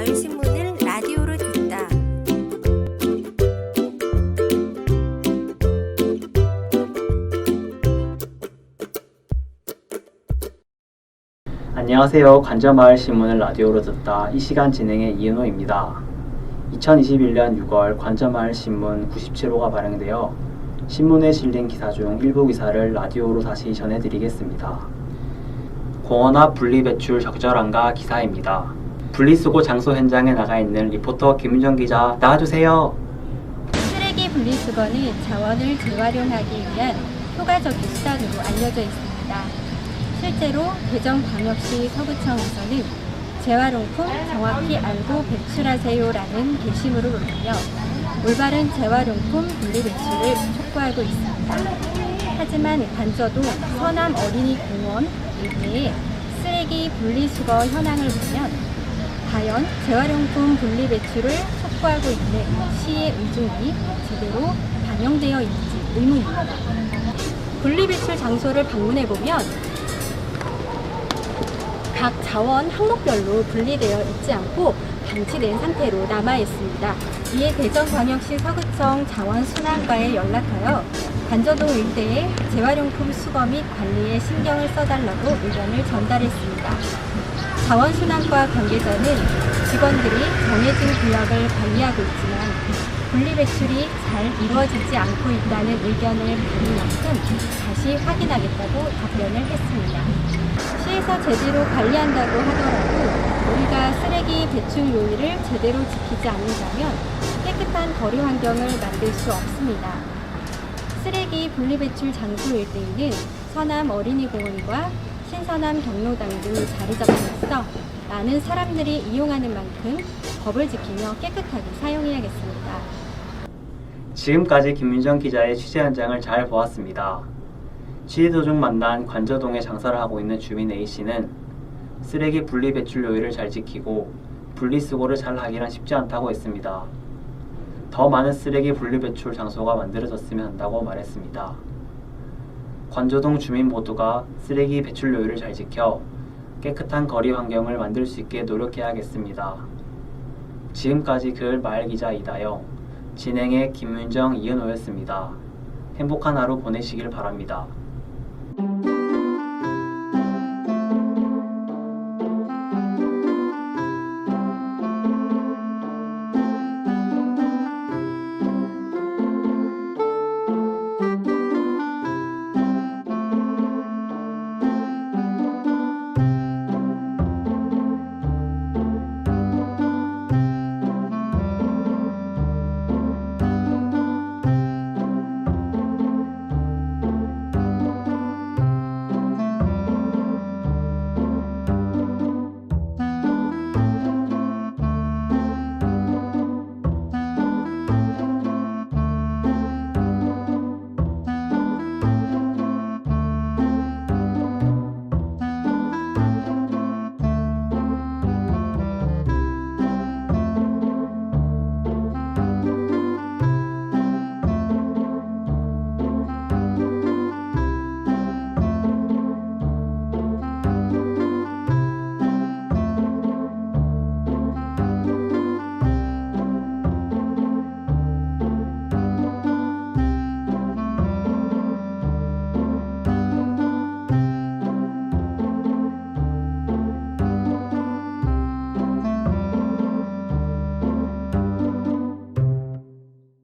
마을 신문을 라디오로 듣다. 안녕하세요. 관저 마을 신문을 라디오로 듣다 이 시간 진행의 이은호입니다. 2021년 6월 관저 마을 신문 97호가 발행되어 신문에 실린 기사 중 일부 기사를 라디오로 다시 전해드리겠습니다. 공원화 분리배출 적절한가 기사입니다. 분리수거 장소 현장에 나가 있는 리포터 김윤정 기자 나와주세요. 쓰레기 분리수거는 자원을 재활용하기 위한 효과적인 수단으로 알려져 있습니다. 실제로 대전광역시 서구청에서는 재활용품 정확히 알고 배출하세요라는 게시물을 올리며 올바른 재활용품 분리 배출을 촉구하고 있습니다. 하지만 관저도 서남 어린이 공원 일대의 쓰레기 분리수거 현황을 보면 과연 재활용품 분리 배출을 촉구하고 있는 시의 의중이 제대로 반영되어 있는지 의문입니다. 분리 배출 장소를 방문해 보면 각 자원 항목별로 분리되어 있지 않고 방치된 상태로 남아 있습니다. 이에 대전광역시 서구청 자원순환과에 연락하여 관저동 일대의 재활용품 수거 및 관리에 신경을 써달라고 의견을 전달했습니다. 자원순환과 관계자는 직원들이 정해진 구역을 관리하고 있지만 분리배출이 잘 이루어지지 않고 있다는 의견을 받은 만큼 다시 확인하겠다고 답변을 했습니다. 시에서 제대로 관리한다고 하더라도 우리가 쓰레기 배출 요일을 제대로 지키지 않는다면 깨끗한 거리 환경을 만들 수 없습니다. 쓰레기 분리배출 장소 일대에는 서남 어린이공원과 신서남 경로당 등 자리 잡혀있어 많은 사람들이 이용하는 만큼 법을 지키며 깨끗하게 사용해야겠습니다. 지금까지 김민정 기자의 취재 현장을 잘 보았습니다. 취재 도중 만난 관저동에 장사를 하고 있는 주민 A씨는 쓰레기 분리 배출 요일을 잘 지키고 분리수거를 잘 하기란 쉽지 않다고 했습니다. 더 많은 쓰레기 분리 배출 장소가 만들어졌으면 한다고 말했습니다. 관저동 주민 모두가 쓰레기 배출 요일을 잘 지켜 깨끗한 거리 환경을 만들 수 있게 노력해야겠습니다. 지금까지 글 마을 기자 이다영, 진행의 김윤정 이은호였습니다. 행복한 하루 보내시길 바랍니다.